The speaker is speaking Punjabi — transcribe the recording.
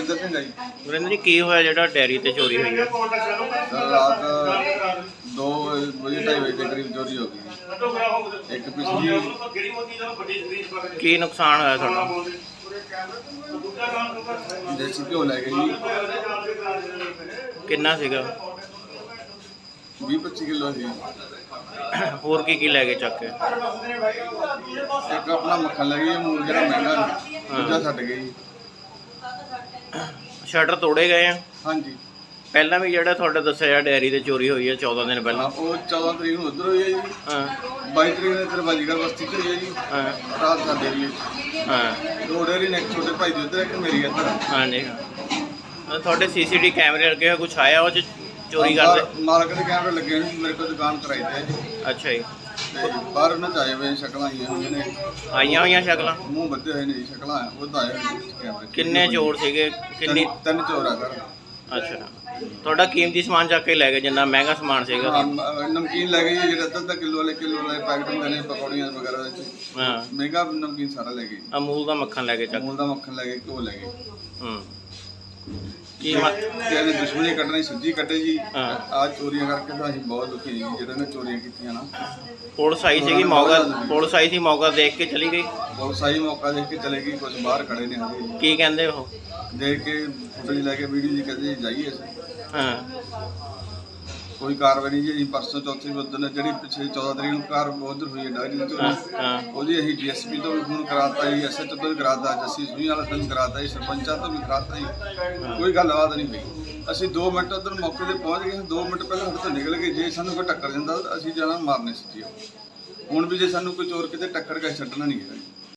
ਸਿੰਘ ਆ ਜੀ। ਕੀ ਹੋਇਆ ਜਿਹੜਾ ਡੈਰੀ ਤੇ ਚੋਰੀ ਹੋਈ ਹੈ? ਸਰ ਰਾਤ 2 ਵਜੇ ਢਾਈ ਵਜੇ ਦੇ ਕਰੀਬ ਚੋਰੀ ਹੋ ਗਈ। ਇੱਕ ਪਿਛਲੀ ਕੀ ਨੁਕਸਾਨ ਹੋਇਆ ਤੁਹਾਡਾ? ਦੇਸੀ ਘਿਓ ਲੈ ਗਏ ਜੀ। ਕਿੰਨਾ ਸੀਗਾ? 20 25 ਕਿਲੋ ਸੀ। ਹੋਰ ਕੀ ਕੀ ਲੈ ਗਏ ਚੱਕ ਕੇ? ਇੱਕ ਆਪਣਾ ਮੱਖਣ ਲੈ ਗਈ ਮੂਲ ਜਿਹੜਾ ਮਹਿੰਗਾ ਦੂਜਾ ਛੱਡ ਗਈ ਸ਼ਟਰ ਤੋੜੇ ਗਏ ਆ। ਹਾਂਜੀ। ਪਹਿਲਾਂ ਵੀ ਜਿਹੜਾ ਤੁਹਾਡੇ ਦੱਸਿਆ ਡੈਰੀ ਤੇ ਚੋਰੀ ਹੋਈ ਹੈ 14 ਦਿਨ ਪਹਿਲਾਂ। ਉਹ 14 ਤਰੀਕ ਨੂੰ ਉਧਰ ਹੋਈ ਹੈ ਜੀ। ਹਾਂ। 22 ਤਰੀਕ ਨੂੰ ਇੱਧਰ ਬਾਜੀਗਰ ਬਸਤੀ ਚ ਹੋਈ ਹੈ ਜੀ। ਹਾਂ। ਰਾਤ। ਹਾਂ। ਦੋ ਡੇਰੀ ਨੇ ਇੱਕ ਛੋਟੇ ਭਾਈ ਦੀ ਉਧਰ ਇੱਕ ਮੇਰੀ ਇੱਧਰ। ਹਾਂਜੀ ਹਾਂ ਤੁਹਾਡੇ ਸੀਸੀਟੀ ਕੈਮਰੇ ਲੱਗੇ ਹੋਏ ਕੁਛ ਆਇਆ ਉਹ ਚ? ਚੋਰੀ ਕਰਦੇ? ਮਾਲਕ ਦੇ ਕੈਮਰੇ ਲੱਗੇ ਨੇ ਮੇਰੇ ਕੋਲ ਦੁਕਾਨ ਕਰਾਈ ਤੇ। ਹੈ ਜੀ ਅੱਛਾ ਜੀ। ਤੇ ਬਾਹਰ ਉਹਨਾਂ ਚ ਆਏ ਹੋਏ ਸ਼ਕਲਾਂ ਆਈਆਂ ਹੋਈਆਂ ਨੇ। ਆਈਆਂ ਹੋਈਆਂ ਸ਼ਕਲਾਂ? ਮੂੰਹ ਬੱਧੇ ਹੋਏ ਨੇ ਜੀ ਸ਼ਕਲਾਂ। ਉਹ ਤਾਂ ਆਏ ਹੋਏ ਨੇ ਕੈਮਰੇ 'ਚ। ਕਿੰਨੇ ਚੋਰ ਸੀਗੇ? ਕਿੰਨੀ ਤਿੰਨ- ਤਿੰਨ ਚੋਰ ਆ ਸਰ। ਅੱਛਾ। ਤੁਹਾਡਾ ਕੀਮਤੀ ਸਮਾਨ ਚੱਕ ਕੇ ਲੈ ਗਏ ਜਿੰਨਾ ਮਹਿੰਗਾ ਸਮਾਨ ਸੀਗਾ। ਹਾਂ, ਮ- ਨਮਕੀਨ ਲੈ ਗਏ ਜੀ ਜਿਹੜੇ ਅੱਧਾ ਅੱਧਾ ਕਿਲੋ ਵਾਲੇ ਕਿਲੋ ਵਾਲੇ ਪੈਕਟ ਹੁੰਦੇ ਨੇ ਪਕੌੜੀਆਂ ਵਗੈਰਾ ਦੇ ਹਾਂ। ਮਹਿੰਗਾ ਨਮਕੀਨ ਸਾਰਾ ਲੈ ਗਏ। ਅਮੂਲ ਦਾ ਮੱਖਣ ਲੈ ਕੇ ਚੱਕ। ਅਮੂਲ ਦਾ ਮੱਖਣ ਲੈ ਗਏ ਘਿਓ ਲੈ ਗਏ। ਹੂੰ। ਕੀ ਤੇ ਇਹਨੇ ਦੁਸ਼ਮਣੀ ਕੱਢਣੀ ਸਿੱਧੀ ਕੱਢੇ ਜੀ। ਹਾਂ। ਆ ਚੋਰੀਆਂ ਕਰਕੇ ਤਾਂ ਅਸੀਂ ਬਹੁਤ ਦੁਖੀ ਜੀ ਜਿਹੜੇ ਨੇ ਚੋਰੀਆਂ ਕੀਤੀਆਂ ਨਾ। ਪੁਲਿਸ ਆਈ ਸੀਗੀ ਮੌਕਾ ਪੁਲਿਸ ਆਈ ਸੀ ਮੌਕਾ ਦੇਖ ਕੇ ਚਲੀ ਗਈ? ਬਹੁਤ ਸਹੀ ਮੌਕਾ ਦੇਖ ਕੇ ਚਲੇ ਗਈ ਕੁਝ ਬਾਹਰ ਖੜੇ ਨੇ ਹਜੇ। ਕੀ ਕਹਿੰਦੇ ਉਹ? ਦੇਖ ਕੇ ਫੋਟੋ ਲੈ ਕੇ ਵੀਡੀਓ ਜੀ ਕਹਿੰਦੇ ਜੀ ਜਾਈਏ ਅਸੀਂ। ਹਾਂ। ਕੋਈ ਕਾਰਵਾਈ ਨਹੀਂ ਜੀ ਅਸੀਂ ਪਰਸੋਂ ਚੌਥੇ ਬੁੱਧਨ ਜਿਹੜੀ ਪਿਛਲੇ 14 ਤਰੀਕ ਨੂੰ ਕਾਰ ਉਧਰ ਹੋਈ ਹੈ ਡਾਇਰੀ ਹਾਂ ਹਾਂ। ਉਹਦੀ ਅਸੀਂ ਡੀਐਸਪੀ ਤੋਂ ਵੀ ਫੋਨ ਕਰਾਤਾ ਜੀ ਐਸਐਚਓ ਤੋਂ ਵੀ ਕਰਾਤਾ ਜੱਸੀ ਸੁਣੀ ਵਾਲਾ ਤੋਂ ਕਰਾਤਾ ਜੀ ਸਰਪੰਚਾਂ ਤੋਂ ਵੀ ਕਰਾਤਾ ਜੀ। ਕੋਈ ਗੱਲਬਾਤ ਨਹੀਂ ਹੋਈ। ਅਸੀਂ 2 ਮਿੰਟ ਉਧਰ ਮੌਕੇ ਤੇ ਪਹੁੰਚ ਗਏ 2 ਮਿੰਟ ਪਹਿਲਾਂ ਸਾਡੇ ਤੋਂ ਨਿਕਲ ਗਏ। ਜੇ ਸਾਨੂੰ ਕੋਈ ਟੱਕਰ ਜਾਂਦਾ ਤਾਂ ਅਸੀਂ ਜਾਣਾ ਮਾਰਨੇ ਸੀ ਜੀ। ਹੁਣ ਵੀ ਜੇ ਸਾਨੂੰ ਕੋਈ ਚੋਰ ਕਿਤੇ ਟੱਕਰ ਕੇ ਛੱਡਣਾ ਨਹੀਂ ਜੀ।